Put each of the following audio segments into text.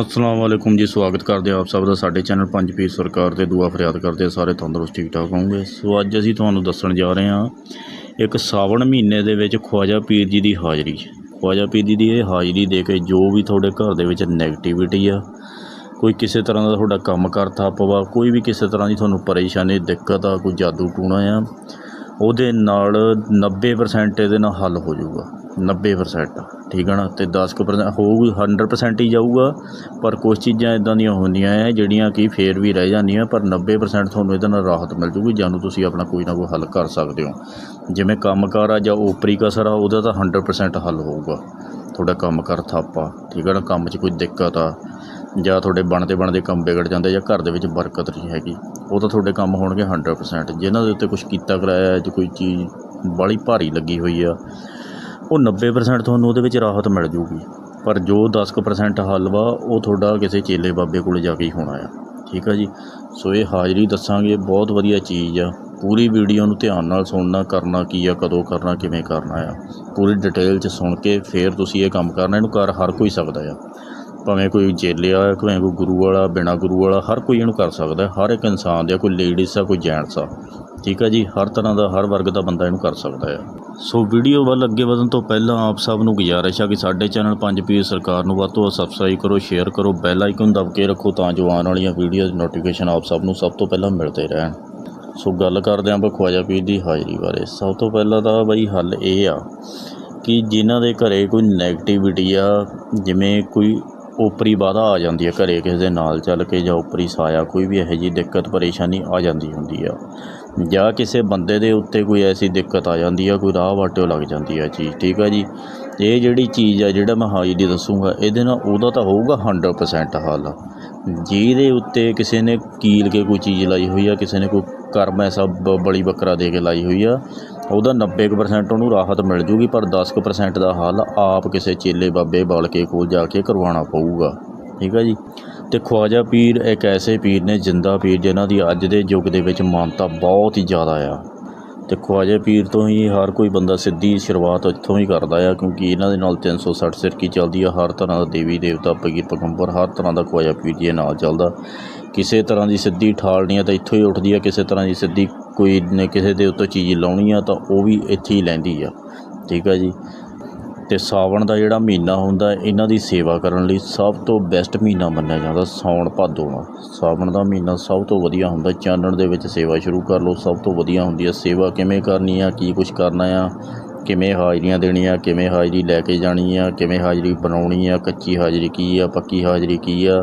ਅਸਲਾਮ ਵਾਲੇਕੁਮ ਜੀ, ਸਵਾਗਤ ਕਰਦੇ ਆਪ ਸਭ ਦਾ ਸਾਡੇ ਚੈਨਲ ਪੰਜ ਪੀਰ ਸਰਕਾਰ ਤੇ ਦੁਆ ਫਰਿਆਦ ਕਰਦੇ ਸਾਰੇ ਤੰਦਰੁਸਤ ਠੀਕ ਠਾਕ ਹੋਣਗੇ ਸੋ ਅੱਜ ਅਸੀਂ ਤੁਹਾਨੂੰ ਦੱਸਣ ਜਾ ਰਹੇ ਹਾਂ ਇੱਕ ਸਾਵਣ ਮਹੀਨੇ ਦੇ ਵਿੱਚ ਖਵਾਜਾ ਪੀਰ ਜੀ ਦੀ ਹਾਜ਼ਰੀ। ਖਵਾਜਾ ਪੀਰ ਜੀ ਦੀ ਇਹ ਹਾਜ਼ਰੀ ਦੇ ਕੇ ਜੋ ਵੀ ਤੁਹਾਡੇ ਘਰ ਦੇ ਵਿੱਚ ਨੈਗੇਟਿਵਿਟੀ ਆ, ਕੋਈ ਕਿਸੇ ਤਰ੍ਹਾਂ ਦਾ ਤੁਹਾਡਾ ਕੰਮ ਕਰ ਠੱਪ ਵਾ, ਕੋਈ ਵੀ ਕਿਸੇ ਤਰ੍ਹਾਂ ਦੀ ਤੁਹਾਨੂੰ ਪਰੇਸ਼ਾਨੀ, ਦਿੱਕਤ ਆ, ਕੋਈ ਜਾਦੂ ਟੂਣਾ ਆ, ਉਹਦੇ ਨਾਲ 90% ਇਹਦੇ ਨਾਲ ਹੱਲ ਹੋ ਜਾਊਗਾ। 90% ਠੀਕ ਹੈ ਨਾ? ਤੇ 10% ਹੋਊਗੀ 100% ਹੀ ਜਾਊਗਾ। ਪਰ ਕੁਝ ਚੀਜ਼ਾਂ ਇਦਾਂ ਦੀਆਂ ਹੁੰਦੀਆਂ ਆ ਜਿਹੜੀਆਂ ਕਿ ਫੇਰ ਵੀ ਰਹਿ ਜਾਂਦੀਆਂ, ਪਰ 90% ਤੁਹਾਨੂੰ ਇਹਦੇ ਨਾਲ ਰਾਹਤ ਮਿਲ ਜੂਗੀ ਜਾਨੂੰ ਤੁਸੀਂ ਆਪਣਾ ਕੋਈ ਨਾ ਕੋਈ ਹੱਲ ਕਰ ਸਕਦੇ ਹੋ। ਜਿਵੇਂ ਕੰਮਕਾਰ ਆ ਜਾਂ ਓਪਰੀ ਕਸਰ ਆ, ਉਹਦਾ ਤਾਂ 100% ਹੱਲ ਹੋਊਗਾ। ਤੁਹਾਡਾ ਕੰਮ ਕਰ ਥਾਪਾ ਠੀਕ ਹੈ ਨਾ? ਕੰਮ 'ਚ ਕੋਈ ਦਿੱਕਤ ਆ, ਜਾਂ ਤੁਹਾਡੇ ਬਣਦੇ ਬਣਦੇ ਕੰਮ ਵਿਗੜ ਜਾਂਦੇ, ਜਾਂ ਘਰ ਦੇ ਵਿੱਚ ਬਰਕਤ ਨਹੀਂ ਹੈਗੀ, ਉਹ ਤਾਂ ਤੁਹਾਡੇ ਕੰਮ ਹੋਣਗੇ 100% ਜਿਨ੍ਹਾਂ ਦੇ ਉੱਤੇ ਕੁਝ ਕੀਤਾ ਕਰਾਇਆ, ਜਾਂ ਕੋਈ ਚੀਜ਼ ਬਾਹਲੀ ਭਾਰੀ ਲੱਗੀ ਹੋਈ ਆ ਉਹ 90% ਤੁਹਾਨੂੰ ਉਹਦੇ ਵਿੱਚ ਰਾਹਤ ਮਿਲ ਜੂਗੀ। ਪਰ ਜੋ 10% ਹੱਲ ਵਾ ਉਹ ਤੁਹਾਡਾ ਕਿਸੇ ਚੇਲੇ ਬਾਬੇ ਕੋਲ ਜਾ ਕੇ ਹੀ ਹੋਣਾ ਆ। ਠੀਕ ਆ ਜੀ? ਸੋ ਇਹ ਹਾਜ਼ਰੀ ਦੱਸਾਂਗੇ, ਬਹੁਤ ਵਧੀਆ ਚੀਜ਼ ਆ। ਪੂਰੀ ਵੀਡੀਓ ਨੂੰ ਧਿਆਨ ਨਾਲ ਸੁਣਨਾ, ਕਰਨਾ ਕੀ ਆ, ਕਦੋਂ ਕਰਨਾ, ਕਿਵੇਂ ਕਰਨਾ ਆ। ਪੂਰੀ ਡਿਟੇਲ 'ਚ ਸੁਣ ਕੇ ਫਿਰ ਤੁਸੀਂ ਇਹ ਕੰਮ ਕਰਨਾ, ਇਹਨੂੰ ਕਰ ਹਰ ਕੋਈ ਸਕਦਾ ਆ। ਭਾਵੇਂ ਕੋਈ ਚੇਲਿਆ ਆ ਭਾਵੇਂ ਕੋਈ ਗੁਰੂ ਵਾਲਾ, ਬਿਨਾ ਗੁਰੂ ਵਾਲਾ, ਹਰ ਕੋਈ ਇਹਨੂੰ ਕਰ ਸਕਦਾ ਹਰ ਇੱਕ ਇਨਸਾਨ ਦੇ ਕੋਈ ਲੇਡੀਜ਼ ਆ, ਕੋਈ ਜੈਂਟਸ ਆ। ਠੀਕ ਆ ਜੀ? ਹਰ ਤਰ੍ਹਾਂ ਦਾ, ਹਰ ਵਰਗ ਦਾ ਬੰਦਾ ਇਹਨੂੰ ਕਰ ਸਕਦਾ ਆ ਸੋ ਵੀਡੀਓ ਵੱਲ ਅੱਗੇ ਵਧਣ ਤੋਂ ਪਹਿਲਾਂ ਆਪ ਸਭ ਨੂੰ ਗੁਜ਼ਾਰਿਸ਼ ਆ ਕਿ ਸਾਡੇ ਚੈਨਲ ਪੰਜ ਪੀਰ ਸਰਕਾਰ ਨੂੰ ਵੱਧ ਤੋਂ ਵੱਧ ਸਬਸਕ੍ਰਾਈਬ ਕਰੋ ਸ਼ੇਅਰ ਕਰੋ ਬੈਲ ਆਈਕਨ ਦਬ ਕੇ ਰੱਖੋ ਤਾਂ ਜੋ ਆਉਣ ਵਾਲੀਆਂ ਵੀਡੀਓਜ਼ ਨੋਟੀਫਿਕੇਸ਼ਨ ਆਪ ਸਭ ਨੂੰ ਸਭ ਤੋਂ ਪਹਿਲਾਂ ਮਿਲਦੇ ਰਹਿਣ। ਸੋ ਗੱਲ ਕਰਦੇ ਹਾਂ ਆਪਾਂ ਖਵਾਜਾ ਪੀਰ ਦੀ ਹਾਜ਼ਰੀ ਬਾਰੇ। ਸਭ ਤੋਂ ਪਹਿਲਾਂ ਤਾਂ ਬਈ ਹੱਲ ਇਹ ਆ ਕਿ ਜਿਨ੍ਹਾਂ ਦੇ ਘਰੇ ਕੋਈ ਨੈਗੇਟਿਵਿਟੀ ਆ, ਜਿਵੇਂ ਕੋਈ ਓਪਰੀ ਬਾਧਾ ਆ ਜਾਂਦੀ ਹੈ, ਘਰੇ ਕਿਸੇ ਦੇ ਨਾਲ ਚੱਲ ਕੇ ਜਾਂ ਓਪਰੀ ਸਾਇਆ, ਕੋਈ ਵੀ ਇਹੋ ਜਿਹੀ ਦਿੱਕਤ, ਪਰੇਸ਼ਾਨੀ ਆ ਜਾਂਦੀ ਹੁੰਦੀ ਆ। ਜਾਂ ਕਿਸੇ ਬੰਦੇ ਦੇ ਉੱਤੇ ਕੋਈ ਐਸੀ ਦਿੱਕਤ ਆ ਜਾਂਦੀ ਆ, ਕੋਈ ਰਾਹ ਵਾਟਿਓ ਲੱਗ ਜਾਂਦੀ ਆ ਚੀਜ਼, ਠੀਕ ਆ ਜੀ? ਇਹ ਜਿਹੜੀ ਚੀਜ਼ ਆ, ਜਿਹੜਾ ਮੈਂ ਹਾਜ਼ਰੀ ਦੱਸੂਗਾ, ਇਹਦੇ ਨਾਲ ਉਹਦਾ ਤਾਂ ਹੋਊਗਾ 100% ਹੱਲ। ਜਿਹਦੇ ਉੱਤੇ ਕਿਸੇ ਨੇ ਕੀਲ ਕੇ ਕੋਈ ਚੀਜ਼ ਲਾਈ ਹੋਈ ਆ, ਕਿਸੇ ਨੇ ਕੋਈ ਕਰਮ ਐਸਾ ਬ- ਬਲੀ ਬੱਕਰਾ ਦੇ ਕੇ ਲਾਈ ਹੋਈ ਆ ਉਹਦਾ 90% ਉਹਨੂੰ ਰਾਹਤ ਮਿਲ ਜੂਗੀ, ਪਰ 10% ਦਾ ਹੱਲ ਆਪ ਕਿਸੇ ਚੇਲੇ ਬਾਬੇ ਬਾਲਕੇ ਕੋਲ ਜਾ ਕੇ ਕਰਵਾਉਣਾ ਪਊਗਾ। ਠੀਕ ਆ ਜੀ? ਤੇ ਖਵਾਜਾ ਪੀਰ, ਇੱਕ ਐਸੇ ਪੀਰ ਨੇ ਜਿੰਦਾ ਪੀਰ ਜਿਨ੍ਹਾਂ ਦੀ ਅੱਜ ਦੇ ਯੁੱਗ ਦੇ ਵਿੱਚ ਮਾਨਤਾ ਬਹੁਤ ਹੀ ਜ਼ਿਆਦਾ ਆ। ਤੇ ਖਵਾਜਾ ਪੀਰ ਤੋਂ ਹੀ ਹਰ ਕੋਈ ਬੰਦਾ ਸਿੱਧੀ ਸ਼ੁਰੂਆਤ ਇੱਥੋਂ ਹੀ ਕਰਦਾ ਆ, ਕਿਉਂਕਿ ਇਹਨਾਂ ਦੇ ਨਾਲ 360 ਸਿਰਕੀ ਚੱਲਦੀ ਆ, ਹਰ ਤਰ੍ਹਾਂ ਦਾ ਦੇਵੀ ਦੇਵਤਾ ਪਗੀ ਪਗੰਬਰ ਹਰ ਤਰ੍ਹਾਂ ਦਾ ਖਵਾਜਾ ਪੀਰ ਜੀ ਦੇ ਨਾਲ ਚੱਲਦਾ। ਕਿਸੇ ਤਰ੍ਹਾਂ ਦੀ ਸਿੱਧੀ ਠਾਲ ਨਹੀਂ ਆ ਤਾਂ ਇੱਥੋਂ ਹੀ ਉੱਠਦੀ ਆ, ਕਿਸੇ ਤਰ੍ਹਾਂ ਦੀ ਸਿੱਧੀ ਕੋਈ ਨੇ ਕਿਸੇ ਦੇ ਉੱਤੇ ਚੀਜ਼ ਲਾਉਣੀ ਆ ਤਾਂ ਉਹ ਵੀ ਇੱਥੇ ਹੀ ਲੈਂਦੀ ਆ। ਠੀਕ ਆ ਜੀ? ਤੇ ਸਾਵਣ ਦਾ ਜਿਹੜਾ ਮਹੀਨਾ ਹੁੰਦਾ, ਇਹਨਾਂ ਦੀ ਸੇਵਾ ਕਰਨ ਲਈ ਸਭ ਤੋਂ ਬੈਸਟ ਮਹੀਨਾ ਮੰਨਿਆ ਜਾਂਦਾ ਸਾਉਣ ਭਾਦੋ ਦਾ। ਸਾਵਣ ਦਾ ਮਹੀਨਾ ਸਭ ਤੋਂ ਵਧੀਆ ਹੁੰਦਾ, ਚਾਨਣ ਦੇ ਵਿੱਚ ਸੇਵਾ ਸ਼ੁਰੂ ਕਰ ਲਓ, ਸਭ ਤੋਂ ਵਧੀਆ ਹੁੰਦੀ ਹੈ ਸੇਵਾ ਕਿਵੇਂ ਕਰਨੀ ਆ, ਕੀ ਕੁਝ ਕਰਨਾ ਆ, ਕਿਵੇਂ ਹਾਜ਼ਰੀਆਂ ਦੇਣੀਆਂ, ਕਿਵੇਂ ਹਾਜ਼ਰੀ ਲੈ ਕੇ ਜਾਣੀ ਆ, ਕਿਵੇਂ ਹਾਜ਼ਰੀ ਬਣਾਉਣੀ ਆ, ਕੱਚੀ ਹਾਜ਼ਰੀ ਕੀ ਆ, ਪੱਕੀ ਹਾਜ਼ਰੀ ਕੀ ਆ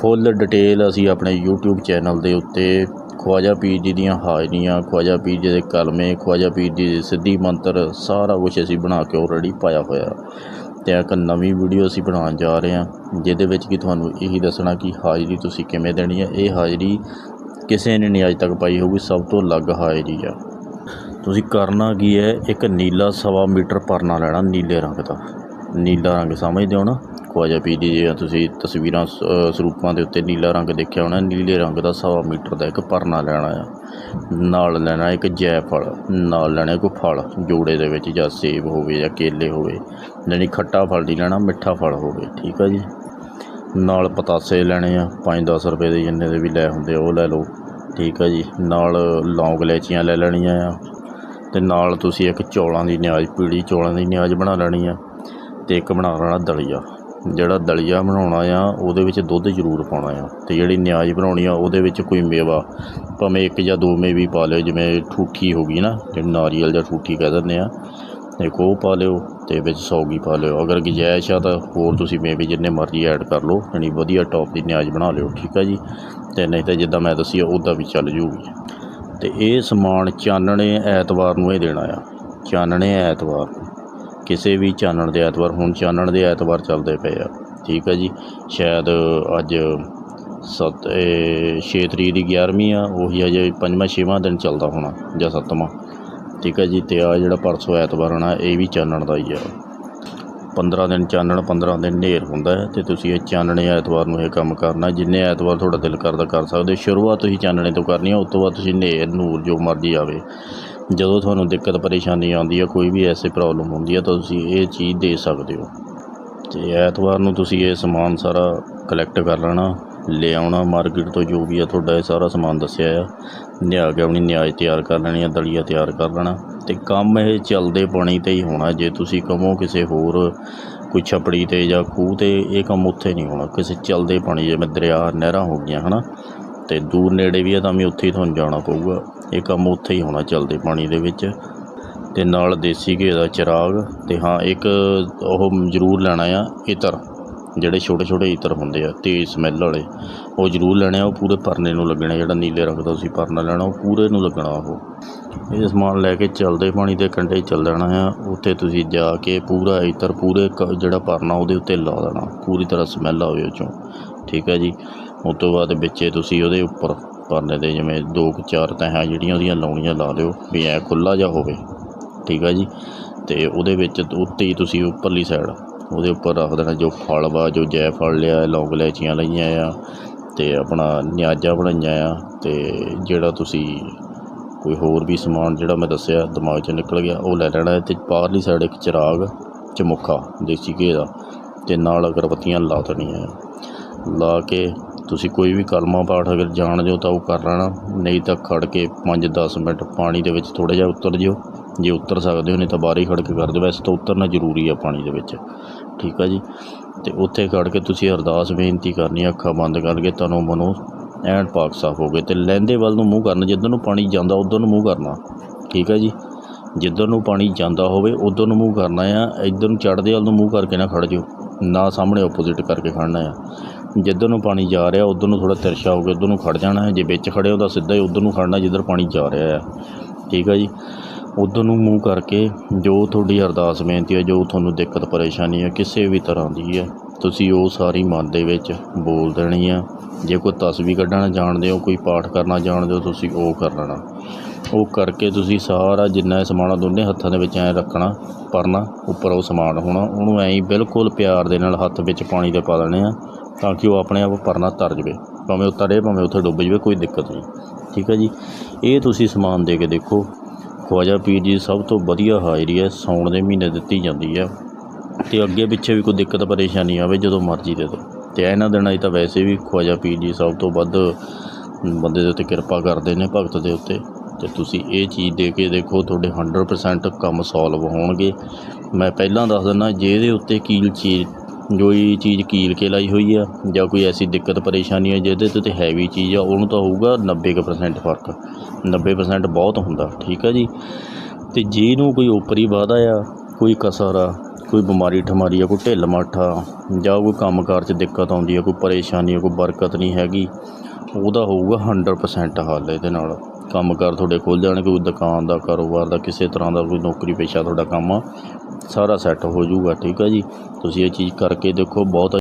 ਫੁੱਲ ਡਿਟੇਲ ਅਸੀਂ ਆਪਣੇ YouTube ਚੈਨਲ ਦੇ ਉੱਤੇ ਖਵਾਜਾ ਪੀਰ ਜੀ ਦੀਆਂ ਹਾਜ਼ਰੀਆਂ, ਖਵਾਜਾ ਪੀਰ ਜੀ ਦੇ ਕਲਮੇ, ਖਵਾਜਾ ਪੀਰ ਜੀ ਦੇ ਸਿੱਧੀ ਮੰਤਰ, ਸਾਰਾ ਕੁਝ ਅਸੀਂ ਬਣਾ ਕੇ ਆਲਰੇਡੀ ਪਾਇਆ ਹੋਇਆ। ਤੇ ਇੱਕ ਨਵੀਂ ਵੀਡੀਓ ਅਸੀਂ ਬਣਾਉਣ ਜਾ ਰਹੇ ਹਾਂ, ਜਿਹਦੇ ਵਿੱਚ ਕਿ ਤੁਹਾਨੂੰ ਇਹੀ ਦੱਸਣਾ ਕਿ ਹਾਜ਼ਰੀ ਤੁਸੀਂ ਕਿਵੇਂ ਦੇਣੀ ਹੈ। ਇਹ ਹਾਜ਼ਰੀ ਕਿਸੇ ਨੇ ਨਹੀਂ ਅੱਜ ਤੱਕ ਪਾਈ ਹੋਊਗੀ, ਸਭ ਤੋਂ ਅਲੱਗ ਹਾਜ਼ਰੀ ਆ। ਤੁਸੀਂ ਕਰਨਾ ਕੀ ਹੈ, ਇੱਕ ਨੀਲਾ ਸਵਾ ਮੀਟਰ ਪਰਨਾ ਲੈਣਾ ਨੀਲੇ ਰੰਗ ਦਾ। ਨੀਲਾ ਰੰਗ ਸਮਝਦੇ ਹੋ ਨਾ? ਖਵਾਜਾ ਪੀਰ ਦੀ ਜੇ ਤੁਸੀਂ ਤਸਵੀਰਾਂ ਸ- ਸਰੂਪਾਂ ਦੇ ਉੱਤੇ ਨੀਲਾ ਰੰਗ ਦੇਖਿਆ ਹੋਣਾ, ਨੀਲੇ ਰੰਗ ਦਾ ਸਵਾ ਮੀਟਰ ਦਾ ਇੱਕ ਪਰਨਾ ਲੈਣਾ ਆ। ਨਾਲ ਲੈਣਾ ਇੱਕ ਜੈਫਲ, ਨਾਲ ਲੈਣਾ ਕੋਈ ਫਲ, ਜੋੜੇ ਦੇ ਵਿੱਚ ਜਾਂ ਸੇਬ ਹੋਵੇ ਜਾਂ ਕੇਲੇ ਹੋਵੇ ਜਾਣੀ ਖੱਟਾ ਫਲ ਨਹੀਂ ਲੈਣਾ, ਮਿੱਠਾ ਫਲ ਹੋਵੇ, ਠੀਕ ਆ ਜੀ? ਨਾਲ ਪਤਾਸੇ ਲੈਣੇ ਆ 5-10 ਰੁਪਏ ਦੇ ਜਿੰਨੇ ਦੇ ਵੀ ਲੈ ਹੁੰਦੇ ਆ, ਉਹ ਲੈ ਲਓ, ਠੀਕ ਆ ਜੀ? ਨਾਲ ਲੌਂਗ ਲੈਚੀਆਂ ਲੈ ਲੈਣੀਆਂ ਆ, ਤੇ ਨਾਲ ਤੁਸੀਂ ਇੱਕ ਚੌਲਾਂ ਦੀ ਨਿਆਜ਼ ਪੀੜੀ ਚੌਲਾਂ ਦੀ ਨਿਆਜ਼ ਬਣਾ ਲੈਣੀ ਆ। ਤੇ ਇੱਕ ਬਣਾ ਲੈਣਾ ਦਲੀਆ। ਜਿਹੜਾ ਦਲੀਆ ਬਣਾਉਣਾ ਆ, ਉਹਦੇ ਵਿੱਚ ਦੁੱਧ ਜ਼ਰੂਰ ਪਾਉਣਾ ਆ। ਤੇ ਜਿਹੜੀ ਨਿਆਜ਼ ਬਣਾਉਣੀ ਆ, ਉਹਦੇ ਵਿੱਚ ਕੋਈ ਮੇਵਾ, ਭਾਵੇਂ ਇੱਕ ਜਾਂ ਦੋ ਮੇਵੇ ਪਾ ਲਿਓ, ਜਿਵੇਂ ਠੂਠੀ ਹੋ ਗਈ ਨਾ ਜਿਹੜੀ ਨਾਰੀਅਲ ਜਾਂ ਠੂਠੀ ਕਹਿ ਦਿੰਦੇ ਆ। ਇੱਕ ਉਹ ਪਾ ਲਿਓ ਤੇ ਵਿੱਚ ਸੌਗੀ ਪਾ ਲਿਓ। ਅਗਰ ਗੁੰਜਾਇਸ਼ ਆ ਤਾਂ ਹੋਰ ਤੁਸੀਂ ਮੇਵੇ ਜਿੰਨੇ ਮਰਜ਼ੀ ਐਡ ਕਰ ਲਓ, ਯਾਨੀ ਵਧੀਆ ਟੌਪ ਦੀ ਨਿਆਜ਼ ਬਣਾ ਲਿਓ, ਠੀਕ ਆ ਜੀ? ਤੇ ਨਹੀਂ ਤਾਂ ਜਿੱਦਾਂ ਮੈਂ ਦੱਸੀ ਉੱਦਾਂ ਵੀ ਚੱਲ ਜੂਗੀ। ਤੇ ਇਹ ਸਮਾਨ ਚਾਨਣੇ ਐਤਵਾਰ ਨੂੰ ਇਹ ਦੇਣਾ ਆ। ਚਾਨਣੇ ਐਤਵਾਰ ਕਿਸੇ ਵੀ ਚਾਨਣ ਦੇ ਐਤਵਾਰ, ਹੁਣ ਚਾਨਣ ਦੇ ਐਤਵਾਰ ਚੱਲਦੇ ਪਏ ਆ। ਠੀਕ ਆ ਜੀ। ਸ਼ਾਇਦ ਅੱਜ ਸੱਤ, ਇਹ ਛੇ ਤਰੀਕ ਦੀ 11ਵੀਂ ਆ, ਉਹੀ ਅਜੇ ਪੰਜਵਾਂ, ਛੇਵਾਂ ਦਿਨ ਚੱਲਦਾ ਹੋਣਾ ਜਾਂ ਸੱਤਵਾਂ। ਠੀਕ ਹੈ ਜੀ, ਤੇ ਆ ਜਿਹੜਾ ਪਰਸੋਂ ਐਤਵਾਰ ਆਉਣਾ, ਇਹ ਵੀ ਚਾਨਣ ਦਾ ਹੀ ਆ। 15 ਦਿਨ ਚਾਨਣ 15 ਦਿਨ ਹਨੇਰ ਹੁੰਦਾ ਹੈ, ਤੇ ਤੁਸੀਂ ਇਹ ਚਾਨਣੇ ਐਤਵਾਰ ਨੂੰ ਇਹ ਕੰਮ ਕਰਨਾ, ਜਿੰਨੇ ਐਤਵਾਰ ਤੁਹਾਡਾ ਦਿਲ ਕਰਦਾ, ਕਰ ਸਕਦੇ ਹੋ। ਸ਼ੁਰੂਆਤ ਤੁਸੀਂ ਚਾਨਣੇ ਤੋਂ ਕਰਨੀ ਆ, ਉਸ ਤੋਂ ਬਾਅਦ ਤੁਸੀਂ ਹਨੇਰ, ਨੂਰ ਜੋ ਮਰਜ਼ੀ ਆਵੇ। ਜਦੋਂ ਤੁਹਾਨੂੰ ਦਿੱਕਤ ਪਰੇਸ਼ਾਨੀ ਆਉਂਦੀ ਹੈ, ਕੋਈ ਵੀ ਐਸੇ ਪ੍ਰੋਬਲਮ ਹੁੰਦੀ ਹੈ, ਤਾਂ ਤੁਸੀਂ ਇਹ ਚੀਜ਼ ਦੇ ਸਕਦੇ ਹੋ। ਤੇ ਐਤਵਾਰ ਨੂੰ ਤੁਸੀਂ ਇਹ ਸਮਾਨ ਸਾਰਾ ਕਲੈਕਟ ਕਰ ਲੈਣਾ, ਲੈ ਆਉਣਾ ਮਾਰਕੀਟ ਤੋਂ ਜੋ ਵੀ ਆ ਤੁਹਾਡਾ ਇਹ ਸਾਰਾ ਸਮਾਨ ਦੱਸਿਆ ਆ। ਲਿਆ ਕੇ ਆਪਣੀ ਨਿਆਜ਼ ਤਿਆਰ ਕਰ ਲੈਣੀ ਆ, ਦਲੀਆ ਤਿਆਰ ਕਰ ਲੈਣਾ। ਅਤੇ ਕੰਮ ਇਹ ਚੱਲਦੇ ਪਾਣੀ 'ਤੇ ਹੀ ਹੋਣਾ, ਜੇ ਤੁਸੀਂ ਕਹੋ ਕਿਸੇ ਹੋਰ ਕੋਈ ਛਪੜੀ 'ਤੇ ਜਾਂ ਖੂਹ 'ਤੇ, ਇਹ ਕੰਮ ਉੱਥੇ ਨਹੀਂ ਹੋਣਾ। ਕਿਸੇ ਚੱਲਦੇ ਪਾਣੀ, ਜਿਵੇਂ ਦਰਿਆ, ਨਹਿਰਾਂ ਹੋ ਗਈਆਂ ਹੈ ਨਾ ਅਤੇ ਦੂਰ ਨੇੜੇ ਵੀ ਆ ਤਾਂ ਵੀ ਉੱਥੇ ਹੀ ਤੁਹਾਨੂੰ ਜਾਣਾ ਪਊਗਾ। ਇਹ ਕੰਮ ਉੱਥੇ ਹੀ ਹੋਣਾ ਚੱਲਦੇ ਪਾਣੀ ਦੇ ਵਿੱਚ। ਅਤੇ ਨਾਲ ਦੇਸੀ ਘੇ ਦਾ ਚਿਰਾਗ ਅਤੇ ਹਾਂ, ਇੱਕ ਉਹ ਜ਼ਰੂਰ ਲੈਣਾ ਆ, ਇਤਰ, ਜਿਹੜੇ ਛੋਟੇ ਛੋਟੇ ਇਤਰ ਹੁੰਦੇ ਆ ਤੇਜ਼ ਸਮੈਲ ਵਾਲੇ। ਉਹ ਜ਼ਰੂਰ ਲੈਣੇ ਆ, ਉਹ ਪੂਰੇ ਪਰਨੇ ਨੂੰ ਲੱਗਣੇ ਜਿਹੜਾ ਨੀਲੇ ਰੰਗ ਦਾ ਤੁਸੀਂ ਪਰਨਾ ਲੈਣਾ, ਉਹ ਪੂਰੇ ਨੂੰ ਲੱਗਣਾ ਉਹ। ਇਹ ਸਮਾਨ ਲੈ ਕੇ ਚੱਲਦੇ ਪਾਣੀ ਦੇ ਕੰਢੇ ਚੱਲ ਜਾਣਾ ਆ। ਉੱਥੇ ਤੁਸੀਂ ਜਾ ਕੇ ਪੂਰਾ ਇਤਰ, ਪੂਰੇ ਕ- ਜਿਹੜਾ ਪਰਨਾ ਉਹਦੇ ਉੱਤੇ ਲਾ ਦੇਣਾ। ਪੂਰੀ ਤਰ੍ਹਾਂ ਸਮੈਲ ਆਵੇ ਉਹ 'ਚੋਂ ਠੀਕ ਹੈ ਜੀ? ਉਸ ਤੋਂ ਬਾਅਦ ਵਿੱਚੇ ਤੁਸੀਂ ਉਹਦੇ ਉੱਪਰ ਪਰਨੇ ਦੇ, ਜਿਵੇਂ ਦੋ ਕੁ ਚਾਰ ਤਹਾਂ ਜਿਹੜੀਆਂ ਉਹਦੀਆਂ ਲਾਉਣੀਆਂ ਲਾ ਲਿਓ ਵੀ ਐ ਖੁੱਲਾ ਜਿਹਾ ਹੋਵੇ, ਠੀਕ ਆ ਜੀ? ਅਤੇ ਉਹਦੇ ਵਿੱਚ ਉੱਤੇ ਹੀ ਤੁਸੀਂ ਉੱਪਰਲੀ ਸਾਈਡ ਉਹਦੇ ਉੱਪਰ ਰੱਖ ਦੇਣਾ ਜੋ ਫਲ ਵਾ, ਜੋ ਜੈ ਫਲ ਲਿਆ, ਲੌਂਗ ਇਲਾਇਚੀਆਂ ਲਈਆਂ ਆ ਅਤੇ ਆਪਣਾ ਨਿਆਜਾ ਬਣਾਈਆਂ ਆ ਅਤੇ ਜਿਹੜਾ ਤੁਸੀਂ ਕੋਈ ਹੋਰ ਵੀ ਸਮਾਨ ਜਿਹੜਾ ਮੈਂ ਦੱਸਿਆ ਦਿਮਾਗ 'ਚੋਂ ਨਿਕਲ ਗਿਆ, ਉਹ ਲੈ ਲੈਣਾ ਅਤੇ ਬਾਹਰਲੀ ਸਾਈਡ ਇੱਕ ਚਿਰਾਗ ਚਮੁੱਖਾ, ਦੇਸੀ ਘੇ ਦਾ ਅਤੇ ਨਾਲ ਅਗਰਬੱਤੀਆਂ ਲਾ ਦੇਣੀਆਂ ਲਾ ਕੇ ਤੁਸੀਂ ਕੋਈ ਵੀ ਕਲਮਾ ਪਾਠ ਅਗਰ ਜਾਣ ਜੋ ਤਾਂ ਉਹ ਕਰ ਲੈਣਾ। ਨਹੀਂ ਤਾਂ ਖੜ ਕੇ 5-10 ਮਿੰਟ ਪਾਣੀ ਦੇ ਵਿੱਚ ਥੋੜ੍ਹਾ ਜਿਹਾ ਉਤਰ ਜਿਓ। ਜੇ ਉਤਰ ਸਕਦੇ ਹੋ, ਨਹੀਂ ਤਾਂ ਬਾਹਰ ਹੀ ਖੜ ਕੇ ਕਰ ਦਿਓ। ਵੈਸੇ ਤਾਂ ਉਤਰਨਾ ਜ਼ਰੂਰੀ ਆ ਪਾਣੀ ਦੇ ਵਿੱਚ। ਠੀਕ ਆ ਜੀ? ਅਤੇ ਉੱਥੇ ਖੜ ਕੇ ਤੁਸੀਂ ਅਰਦਾਸ ਬੇਨਤੀ ਕਰਨੀ ਅੱਖਾਂ ਬੰਦ ਕਰਕੇ ਤਨੋਂ ਮਨੋਂ ਐਂਡ ਪਾਕ ਸਾਫ਼ ਹੋ ਗਏ। ਅਤੇ ਲਹਿੰਦੇ ਵੱਲ ਨੂੰ ਮੂੰਹ ਕਰਨਾ, ਜਿੱਧਰ ਨੂੰ ਪਾਣੀ ਜਾਂਦਾ ਉੱਧਰ ਨੂੰ ਮੂੰਹ ਕਰਨਾ। ਠੀਕ ਆ ਜੀ? ਜਿੱਧਰ ਨੂੰ ਪਾਣੀ ਜਾਂਦਾ ਹੋਵੇ, ਉੱਧਰ ਨੂੰ ਮੂੰਹ ਕਰਨਾ ਆ। ਇੱਧਰ ਨੂੰ ਚੜ੍ਹਦੇ ਵੱਲ ਨੂੰ ਮੂੰਹ ਕਰਕੇ ਨਾ ਖੜ ਜਿਓ। ਨਾ ਸਾਹਮਣੇ ਆਪੋਜ਼ਿਟ ਕਰਕੇ ਖੜਨਾ ਆ। ਜਿੱਧਰ ਨੂੰ ਪਾਣੀ ਜਾ ਰਿਹਾ, ਉੱਧਰ ਨੂੰ ਥੋੜ੍ਹਾ ਤਿਰਛਾ ਹੋ ਕੇ ਉੱਧਰ ਨੂੰ ਖੜ ਜਾਣਾ ਹੈ। ਜੇ ਵਿੱਚ ਖੜੇ ਹੋ ਤਾਂ ਸਿੱਧਾ ਹੀ ਉੱਧਰ ਨੂੰ ਖੜਨਾ ਜਿੱਧਰ ਪਾਣੀ ਜਾ ਰਿਹਾ ਆ। ਠੀਕ ਆ ਜੀ? ਉੱਧਰ ਨੂੰ ਮੂੰਹ ਕਰਕੇ ਜੋ ਤੁਹਾਡੀ ਅਰਦਾਸ ਬੇਨਤੀ ਹੈ ਜੋ ਤੁਹਾਨੂੰ ਦਿੱਕਤ ਪਰੇਸ਼ਾਨੀ ਹੈ ਕਿਸੇ ਵੀ ਤਰ੍ਹਾਂ ਦੀ ਹੈ ਤੁਸੀਂ ਉਹ ਸਾਰੀ ਮਨ ਦੇ ਵਿੱਚ ਬੋਲ ਦੇਣੀ ਆ। ਜੇ ਕੋਈ ਤਸਵੀਰ ਕੱਢਣਾ ਜਾਣਦੇ ਹੋ ਕੋਈ ਪਾਠ ਕਰਨਾ ਜਾਣਦੇ ਹੋ ਤੁਸੀਂ ਉਹ ਕਰ ਲੈਣਾ। ਉਹ ਕਰਕੇ ਤੁਸੀਂ ਸਾਰਾ ਜਿੰਨਾ ਸਮਾਨ ਦੋਨੇ ਹੱਥਾਂ ਦੇ ਵਿੱਚ ਐਂ ਰੱਖਣਾ, ਪਰਨਾ, ਉੱਪਰ ਉਹ ਸਮਾਨ ਹੋਣਾ। ਉਹਨੂੰ ਐਂ ਹੀ ਬਿਲਕੁਲ ਪਿਆਰ ਦੇ ਨਾਲ ਹੱਥ ਵਿੱਚ ਪਾਣੀ ਦੇ ਪਾ ਦੇਣੇ ਆ, ਤਾਂ ਕਿ ਉਹ ਆਪਣੇ ਆਪ ਪਰਨਾ ਤਰ ਜਾਵੇ। ਭਾਵੇਂ ਉਹ ਤਰੇ, ਭਾਵੇਂ ਉੱਥੇ ਡੁੱਬ ਜਾਵੇ, ਕੋਈ ਦਿੱਕਤ ਨਹੀਂ। ਠੀਕ ਹੈ ਜੀ? ਇਹ ਤੁਸੀਂ ਸਮਾਨ ਦੇ ਕੇ ਦੇਖੋ। ਖਵਾਜਾ ਪੀਰ ਜੀ ਸਭ ਤੋਂ ਵਧੀਆ ਹਾਜ਼ਰੀ ਹੈ ਸਾਉਣ ਦੇ ਮਹੀਨੇ ਦਿੱਤੀ ਜਾਂਦੀ ਹੈ। ਅਤੇ ਅੱਗੇ ਪਿੱਛੇ ਵੀ ਕੋਈ ਦਿੱਕਤ, ਪਰੇਸ਼ਾਨੀ ਆਵੇ, ਜਦੋਂ ਮਰਜ਼ੀ ਦੇ ਦਿਓ। ਅਤੇ ਇਹਨਾਂ ਦਿਨਾਂ 'ਚ ਤਾਂ ਵੈਸੇ ਵੀ ਖਵਾਜਾ ਪੀਰ ਜੀ ਸਭ ਤੋਂ ਵੱਧ ਬੰਦੇ ਦੇ ਉੱਤੇ ਕਿਰਪਾ ਕਰਦੇ ਨੇ, ਭਗਤ ਦੇ ਉੱਤੇ। ਅਤੇ ਤੁਸੀਂ ਇਹ ਚੀਜ਼ ਦੇ ਕੇ ਦੇਖੋ, ਤੁਹਾਡੇ 100% ਕੰਮ ਸੋਲਵ ਹੋਣਗੇ। ਮੈਂ ਪਹਿਲਾਂ ਦੱਸ ਦਿੰਦਾ ਜਿਹਦੇ ਉੱਤੇ ਕੀਲ ਚੀਜ਼, ਜੋ ਇਹ ਚੀਜ਼ ਕੀਲ ਕੇ ਲਾਈ ਹੋਈ ਆ, ਜਾਂ ਕੋਈ ਐਸੀ ਦਿੱਕਤ ਪਰੇਸ਼ਾਨੀ ਆ, ਜਿਹਦੇ ਤੇ ਹੈਵੀ ਚੀਜ਼ ਆ, ਉਹਨੂੰ ਤਾਂ ਹੋਊਗਾ 90% ਫ਼ਰਕ। 90% ਬਹੁਤ ਹੁੰਦਾ, ਠੀਕ ਆ ਜੀ? ਅਤੇ ਜਿਹਨੂੰ ਕੋਈ ਓਪਰੀ ਵਾਧਾ ਆ, ਕੋਈ ਕਸਰ ਆ, ਕੋਈ ਬਿਮਾਰੀ ਠਮਾਰੀ ਆ, ਕੋਈ ਢਿੱਲ ਮੱਠ ਆ, ਜਾਂ ਕੋਈ ਕੰਮਕਾਰ 'ਚ ਦਿੱਕਤ ਆਉਂਦੀ ਆ, ਕੋਈ ਪਰੇਸ਼ਾਨੀ ਆ, ਕੋਈ ਬਰਕਤ ਨਹੀਂ ਹੈਗੀ, ਉਹਦਾ ਹੋਊਗਾ 100% ਹੱਲ ਇਹਦੇ ਨਾਲ। ਕੰਮਕਾਰ ਤੁਹਾਡੇ ਖੁੱਲ੍ਹ ਜਾਣਗੇ ਕੋਈ ਦੁਕਾਨ ਦਾ ਕਾਰੋਬਾਰ ਦਾ ਕਿਸੇ ਤਰ੍ਹਾਂ ਦਾ ਕੋਈ ਨੌਕਰੀ ਪੇਸ਼ਾ ਤੁਹਾਡਾ ਕੰਮ ਆ, ਸਾਰਾ ਸੈੱਟ ਹੋ ਜਾਊਗਾ, ਠੀਕ ਆ ਜੀ? ਤੁਸੀਂ ਇਹ ਚੀਜ਼ ਕਰਕੇ ਦੇਖੋ, ਬਹੁਤ